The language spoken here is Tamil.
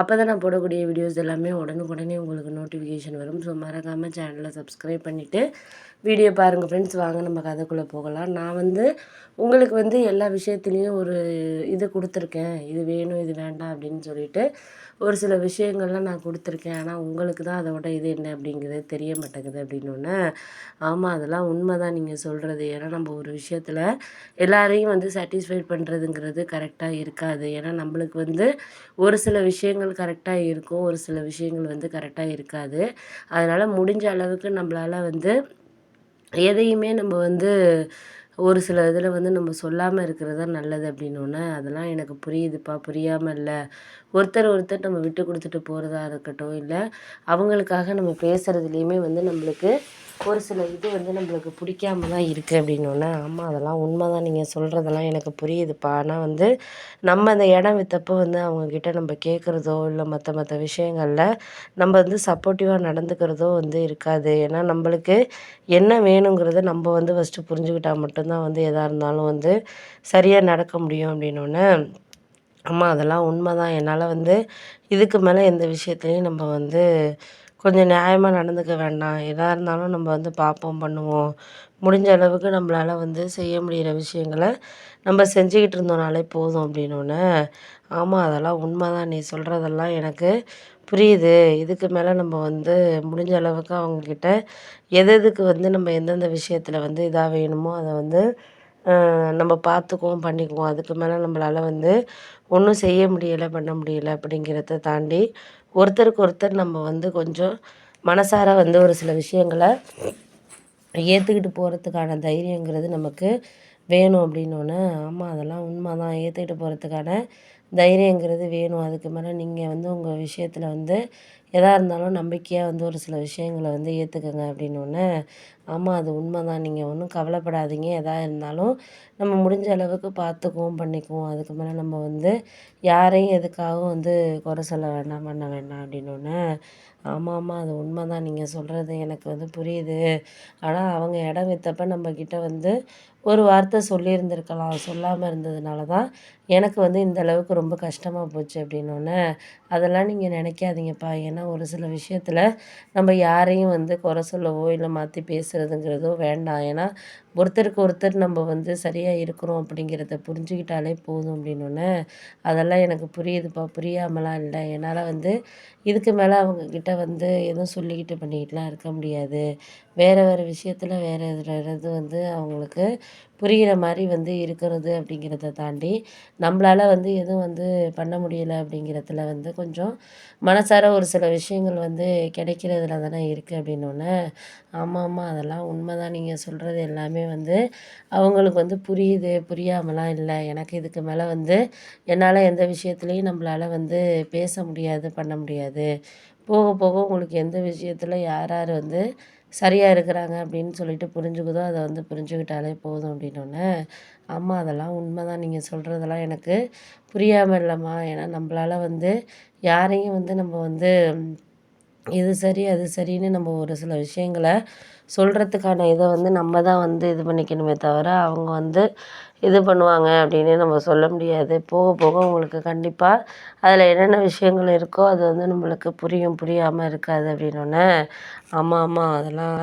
அப்போ தான் நான் போடக்கூடிய வீடியோஸ் எல்லாமே உடனுக்குடனே உங்களுக்கு நோட்டிஃபிகேஷன் வரும். ஸோ மறக்காமல் சேனலை சப்ஸ்கிரைப் பண்ணிவிட்டு வீடியோ பாருங்கள் ஃப்ரெண்ட்ஸ் வாங்க நம்ம கதைக்குள்ளே போகலாம். நான் வந்து உங்களுக்கு வந்து எல்லா விஷயத்துலேயும் ஒரு இது கொடுத்துருக்கேன். இது வேணும் இது வேண்டாம் அப்படின்னு சொல்லிட்டு ஒரு சில விஷயங்கள்லாம் நான் கொடுத்துருக்கேன். ஆனால் உங்களுக்கு தான் அதோட இது என்ன அப்படிங்கிறது தெரிய மாட்டேங்குது அப்படின்னோடனே ஆமாம் அதெல்லாம் உண்மை தான் நீங்கள் சொல்கிறது ஏன்னா நம்ம ஒரு விஷயத்தில் எல்லாரையும் வந்து சாட்டிஸ்ஃபைட் பண்ணுறதுங்கிறது கரெக்டாக இருக்காது. ஏன்னா நம்மளுக்கு வந்து ஒரு சில விஷயங்கள் கரெக்டாக இருக்கும். ஒரு சில விஷயங்கள் வந்து கரெக்டாக இருக்காது. அதனால் முடிஞ்ச அளவுக்கு நம்மளால் வந்து எதையுமே நம்ம வந்து ஒரு சில இதில் வந்து நம்ம சொல்லாமல் இருக்கிறது தான் நல்லது அப்படின்னோடனே அதெல்லாம் எனக்கு புரியுதுப்பா. புரியாமல் இல்லை. ஒருத்தர் ஒருத்தர் நம்ம விட்டு கொடுத்துட்டு போகிறதா இருக்கட்டும் இல்லை அவங்களுக்காக நம்ம பேசுகிறதுலையுமே வந்து நம்மளுக்கு ஒரு சில இது வந்து நம்மளுக்கு பிடிக்காம தான் இருக்குது அப்படின்னோடனே ஆமாம் அதெல்லாம் உண்மை தான் நீங்கள் சொல்கிறதெல்லாம் எனக்கு புரியுதுப்பா. ஆனால் வந்து நம்ம அந்த இடம் விற்றப்போ வந்து அவங்கக்கிட்ட நம்ம கேட்குறதோ இல்லை மற்ற மற்ற விஷயங்களில் நம்ம வந்து சப்போர்ட்டிவாக நடந்துக்கிறதோ வந்து இருக்காது. ஏன்னா நம்மளுக்கு என்ன வேணுங்கிறத நம்ம வந்து ஃபஸ்ட்டு புரிஞ்சுக்கிட்டால் மட்டும்தான் வந்து எதாக இருந்தாலும் வந்து சரியாக நடக்க முடியும் அப்படின்னோடனே ஆமாம் அதெல்லாம் உண்மை தான் என்னால் வந்து இதுக்கு மேலே எந்த விஷயத்துலையும் நம்ம வந்து கொஞ்சம் நியாயமாக நடந்துக்க வேண்டாம். எதாக இருந்தாலும் நம்ம வந்து பார்ப்போம் பண்ணுவோம். முடிஞ்ச அளவுக்கு நம்மளால் வந்து செய்ய முடிகிற விஷயங்களை நம்ம செஞ்சுக்கிட்டு இருந்தோம்னாலே போதும் அப்படின்னோடனே ஆமாம் அதெல்லாம் உண்மை தான் நீ சொல்கிறதெல்லாம் எனக்கு புரியுது. இதுக்கு மேலே நம்ம வந்து முடிஞ்ச அளவுக்கு அவங்கக்கிட்ட எது எதுக்கு வந்து நம்ம எந்தெந்த விஷயத்தில் வந்து இதாக வேணுமோ அதை வந்து நம்ம பார்த்துக்குவோம் பண்ணிக்குவோம். அதுக்கு மேலே நம்மளால் வந்து ஒன்றும் செய்ய முடியலை பண்ண முடியலை அப்படிங்கிறத தாண்டி ஒருத்தருக்கு ஒருத்தர் நம்ம வந்து கொஞ்சம் மனசார வந்து ஒரு சில விஷயங்களை ஏற்றுக்கிட்டு போகிறதுக்கான தைரியங்கிறது நமக்கு வேணும் அப்படின்னோடனே ஆமாம் அதெல்லாம் உண்மை தான் ஏற்றுக்கிட்டு போகிறதுக்கான தைரியங்கிறது வேணும். அதுக்கு மேலே நீங்கள் வந்து உங்கள் விஷயத்தில் வந்து எதாக இருந்தாலும் நம்பிக்கையாக வந்து ஒரு சில விஷயங்களை வந்து ஏற்றுக்கங்க அப்படின்னோடனே ஆமாம் அது உண்மை தான் நீங்கள் ஒன்றும் கவலைப்படாதீங்க. எதாக இருந்தாலும் நம்ம முடிஞ்ச அளவுக்கு பார்த்துக்குவோம் பண்ணிக்குவோம். அதுக்கு மேலே நம்ம வந்து யாரையும் எதுக்காகவும் வந்து குறை சொல்ல வேண்டாம் பண்ண வேண்டாம் அப்படின்னோடனே ஆமாம் ஆமாம் அது உண்மை தான் நீங்கள் சொல்கிறது எனக்கு வந்து புரியுது. ஆனால் அவங்க இடம் விற்றப்ப நம்மக்கிட்ட வந்து ஒரு வார்த்தை சொல்லியிருந்திருக்கலாம். சொல்லாமல் இருந்ததுனால தான் எனக்கு வந்து இந்த அளவுக்கு ரொம்ப கஷ்டமாக போச்சு அப்படின்னோடனே அதெல்லாம் நீங்கள் நினைக்காதீங்கப்பா. ஏன்னா ஒரு சில விஷயத்தில் நம்ம யாரையும் வந்து குறை சொல்லவோ இல்லை மாற்றி பேசுகிறதுங்கிறதோ வேண்டாம். ஏன்னா ஒருத்தருக்கு ஒருத்தர் நம்ம வந்து சரியாக இருக்கிறோம் அப்படிங்கிறத புரிஞ்சுக்கிட்டாலே போதும் அப்படின்னோடனே அதெல்லாம் எனக்கு புரியுதுப்பா. புரியாமலாம் இல்லை. என்னால் வந்து இதுக்கு மேலே அவங்கக்கிட்ட வந்து எதுவும் சொல்லிக்கிட்டு பண்ணிக்கிட்டுலாம் இருக்க முடியாது. வேறு வேறு விஷயத்தில் வேறு இது வந்து அவங்களுக்கு புரிகிற மாதிரி வந்து இருக்கிறது அப்படிங்கிறத தாண்டி நம்மளால் வந்து எதுவும் வந்து பண்ண முடியலை அப்படிங்கிறதுல வந்து கொஞ்சம் மனசார ஒரு சில விஷயங்கள் வந்து கிடைக்கிறதுல தானே இருக்குது அப்படின்னோடனே ஆமாம் ஆமாம் அதெல்லாம் உண்மை தான் நீங்கள் சொல்கிறது எல்லாமே வந்து அவங்களுக்கு வந்து புரியுது. புரியாமலாம் இல்லை. எனக்கு இதுக்கு மேலே வந்து என்னால் எந்த விஷயத்துலையும் நம்மளால் வந்து பேச முடியாது பண்ண முடியாது. போக போக உங்களுக்கு எந்த விஷயத்தில் யார் யார் வந்து சரியாக இருக்கிறாங்க அப்படின்னு சொல்லிட்டு புரிஞ்சுக்குதோ அதை வந்து புரிஞ்சுக்கிட்டாலே போதும் அப்படின்னோடனே அம்மா அதெல்லாம் உண்மை தான் நீங்கள் சொல்கிறதெல்லாம் எனக்கு புரியாமல் இல்லைம்மா. ஏன்னா நம்மளால வந்து யாரையும் வந்து நம்ம வந்து இது சரி அது சரின்னு நம்ம ஒரு சில விஷயங்களை சொல்கிறதுக்கான இதை வந்து நம்ம தான் வந்து இது பண்ணிக்கணுமே தவிர அவங்க வந்து இது பண்ணுவாங்க அப்படின்னு நம்ம சொல்ல முடியாது. போக போக உங்களுக்கு கண்டிப்பாக அதில் என்னென்ன விஷயங்கள் இருக்கோ அது வந்து நம்மளுக்கு புரியும் புரியாமல் இருக்காது அப்படின்னோடனே ஆமாம் ஆமாம் அதெல்லாம்